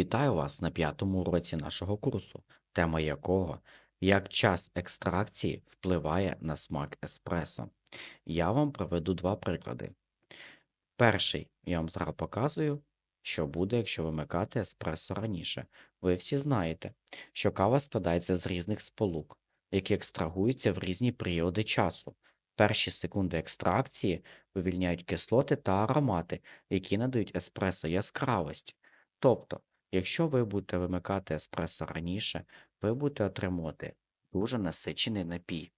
Вітаю вас на п'ятому уроці нашого курсу, тема якого як час екстракції впливає на смак еспресо. Я вам проведу два приклади. Перший я вам зараз показую, що буде, якщо вимикати еспресо раніше. Ви всі знаєте, що кава складається з різних сполук, які екстрагуються в різні періоди часу. Перші секунди екстракції вивільняють кислоти та аромати, які надають еспресо яскравості. Тобто, якщо ви будете вимикати еспресо раніше, ви будете отримувати дуже насичений напій,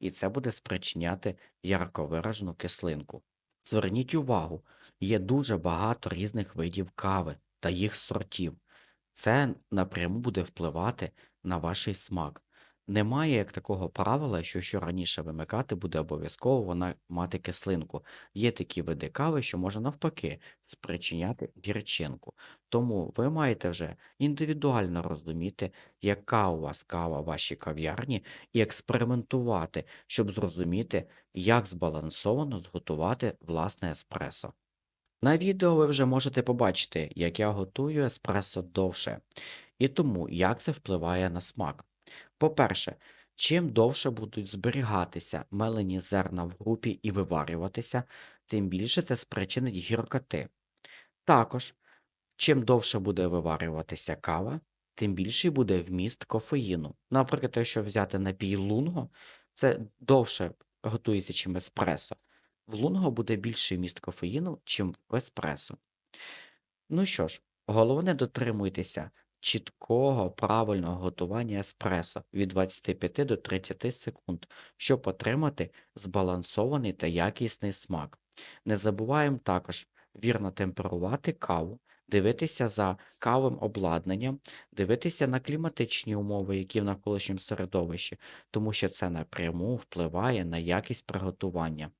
і це буде спричиняти ярко виражену кислинку. Зверніть увагу, є дуже багато різних видів кави та їх сортів. Це напряму буде впливати на ваш смак. Немає як такого правила, що що раніше вимикати, буде обов'язково вона мати кислинку. Є такі види кави, що може навпаки спричиняти гірчинку. Тому ви маєте вже індивідуально розуміти, яка у вас кава в вашій кав'ярні, і експериментувати, щоб зрозуміти, як збалансовано зготувати власне еспресо. На відео ви вже можете побачити, як я готую еспресо довше, і тому як це впливає на смак. По-перше, чим довше будуть зберігатися мелені зерна в групі і виварюватися, тим більше це спричинить гіркоти. Також, чим довше буде виварюватися кава, тим більший буде вміст кофеїну. Наприклад, якщо взяти напій лунго, це довше готується, чим еспресо. В лунго буде більший вміст кофеїну, чим в еспресо. Ну що ж, головне дотримуйтеся чіткого правильного готування еспресо від 25 до 30 секунд, щоб отримати збалансований та якісний смак. Не забуваємо також вірно темперувати каву, дивитися за кавовим обладнанням, дивитися на кліматичні умови, які в навколишньому середовищі, тому що це напряму впливає на якість приготування.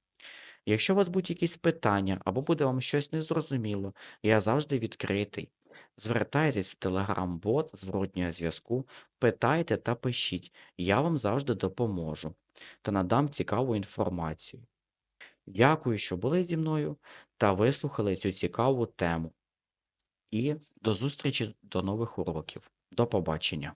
Якщо у вас будуть якісь питання або буде вам щось незрозуміло, я завжди відкритий. Звертайтесь в Telegram-бот зворотнього зв'язку, питайте та пишіть, я вам завжди допоможу та надам цікаву інформацію. Дякую, що були зі мною та вислухали цю цікаву тему. І до зустрічі до нових уроків. До побачення!